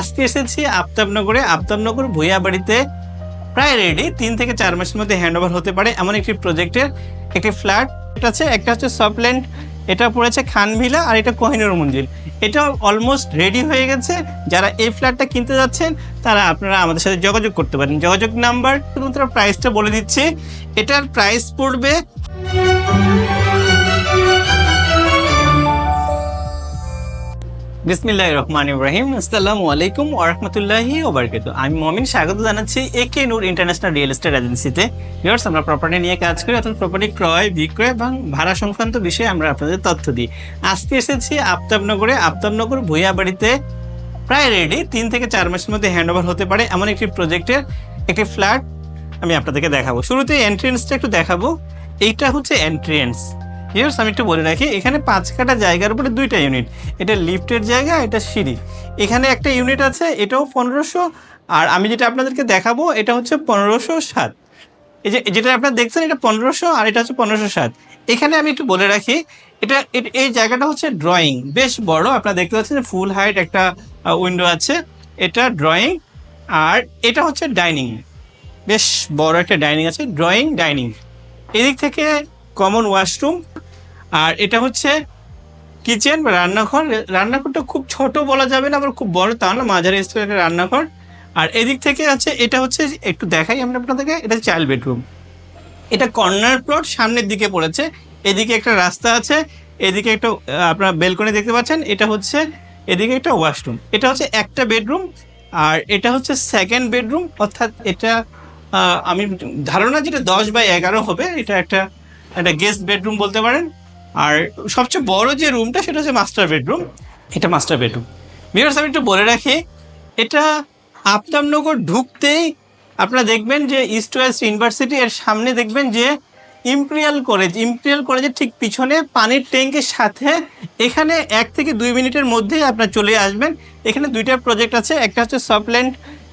আজকে এসেছি, আফতাবনগরে। আফতাবনগর ভুইয়া বাড়িতে প্রায় রেডি তিন থেকে চার মাসের মধ্যে হ্যান্ড ওভার হতে পারে এমন একটি প্রজেক্টের একটি ফ্ল্যাট আছে। একটা হচ্ছে সফটল্যান্ড এটা পড়েছে খানভিলা আর এটা কোহিনুর মঞ্জিল এটা অলমোস্ট রেডি হয়ে গেছে। যারা এই ফ্ল্যাটটা কিনতে যাচ্ছেন, তারা আপনারা আমাদের সাথে যোগাযোগ করতে পারেন। যোগাযোগ নাম্বার, শুধুমাত্র প্রাইসটা বলে দিচ্ছি। এটার প্রাইস পড়বে বিসমিল্লাহ রহমান ইব্রাহিম আসসালামু আলাইকুম ওরহমতুল্লাহি ওবরকাত আমি মমিন, স্বাগত জানাচ্ছি AK Noor international real estate এজেন্সিতে। ভিউয়ার্স আমরা প্রপার্টি নিয়ে কাজ করি, অর্থাৎ প্রপার্টি ক্রয়, বিক্রয় এবং ভাড়া সংক্রান্ত বিষয়ে আমরা আপনাদের তথ্য দিই। আজকে এসেছি আফতাবনগরে। আফতাবনগর ভুইয়া বাড়িতে প্রায় রেডি তিন থেকে চার মাসের মধ্যে হ্যান্ড ওভার হতে পারে এমন একটি প্রজেক্টের একটি ফ্ল্যাট আমি আপনাদেরকে দেখাবো। শুরুতে এন্ট্রেন্সটা একটু দেখাবো। এইটা হচ্ছে এন্ট্রেন্স ইয়ার্স আমি একটু বলে রাখি, এখানে পাঁচ কাটা জায়গার উপরে দুইটা ইউনিট এটা লিফটের জায়গা, এটা সিঁড়ি। এখানে একটা ইউনিট আছে, এটাও পনেরোশো, আর আমি যেটা আপনাদেরকে দেখাবো, এটা হচ্ছে পনেরোশো সাত এই যে, যেটা আপনারা দেখছেন, এটা পনেরোশো, আর এটা হচ্ছে পনেরোশো সাত এখানে আমি একটু বলে রাখি, এটা এই জায়গাটা হচ্ছে ড্রয়িং বেশ বড়, আপনারা দেখতে পাচ্ছেন ফুল হাইট একটা উইন্ডো আছে। এটা ড্রয়িং আর এটা হচ্ছে ডাইনিং বেশ বড় একটা ডাইনিং আছে ড্রয়িং ডাইনিং এদিক থেকে কমন ওয়াশরুম আর এটা হচ্ছে কিচেন রান্নাঘর। রান্নাঘরটা খুব ছোট বলা যাবে না, আবার খুব বড় তা না, মাঝারি একটা রান্নাঘর। আর এদিক থেকে আছে, এটা হচ্ছে একটু দেখাই আমরা আপনাদেরকে, এটা চাইল্ড বেডরুম এটা কর্নার প্লট সামনের দিকে পড়েছে। এদিকে একটা রাস্তা আছে, এদিকে একটা আপনারা বেলকনি দেখতে পাচ্ছেন, এটা হচ্ছে, এদিকে একটা ওয়াশরুম এটা হচ্ছে একটা বেডরুম আর এটা হচ্ছে সেকেন্ড বেডরুম অর্থাৎ এটা আমি ধারণা যেটা দশ বাই এগারো হবে, এটা একটা একটা গেস্ট বেডরুম বলতে পারেন। আর সবচেয়ে বড় যে রুমটা সেটা হচ্ছে মাস্টার বেডরুম এটা মাস্টার বেডরুম বিয়ার্স আমি একটু বলে রাখি, এটা আপনামনগর ঢুকতেই আপনারা দেখবেন যে ইস্ট ওয়েস্ট ইউনিভার্সিটি এর সামনে দেখবেন যে ইম্পেরিয়াল কলেজ ইম্পেরিয়াল কলেজের ঠিক পিছনে পানির ট্যাঙ্কের সাথে এখানে এক থেকে দুই মিনিটের মধ্যেই আপনার চলে আসবেন। এখানে দুইটা প্রজেক্ট আছে, একটা হচ্ছে সফটল্যান্ড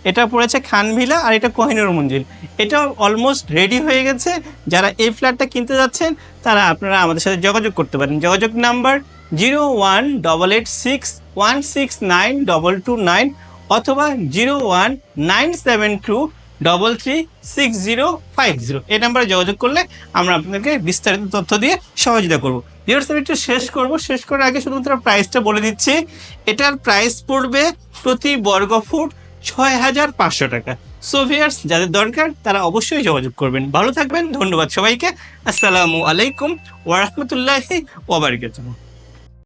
এটা পড়েছে খানভিলা আর এটা কোহিনুর মঞ্জিল। এটা অলমোস্ট রেডি হয়ে গেছে। যারা এই ফ্ল্যাটটা কিনতে যাচ্ছেন, তারা আপনারা আমাদের সাথে যোগাযোগ করতে পারেন। যোগাযোগ number zero one double eight six one six nine double two nine অথবা zero one nine seven two double three six zero five zero এই নাম্বারে যোগাযোগ করলে আমরা আপনাদেরকে বিস্তারিত তথ্য দিয়ে সহযোগিতা করব। ভিউয়ার্স আমি একটু শেষ করব। শেষ করার আগে শুধুমাত্র প্রাইসটা বলে দিচ্ছি। এটার প্রাইস পড়বে প্রতি বর্গ ফুট ছয় হাজার পাঁচশো টাকা। সো ভিউয়ার্স যাদের দরকার, তারা অবশ্যই যোগাযোগ করবেন। ভালো থাকবেন, ধন্যবাদ সবাইকে। আসসালামু আলাইকুম ওরহমতুল্লাহি ওবরকাতুহ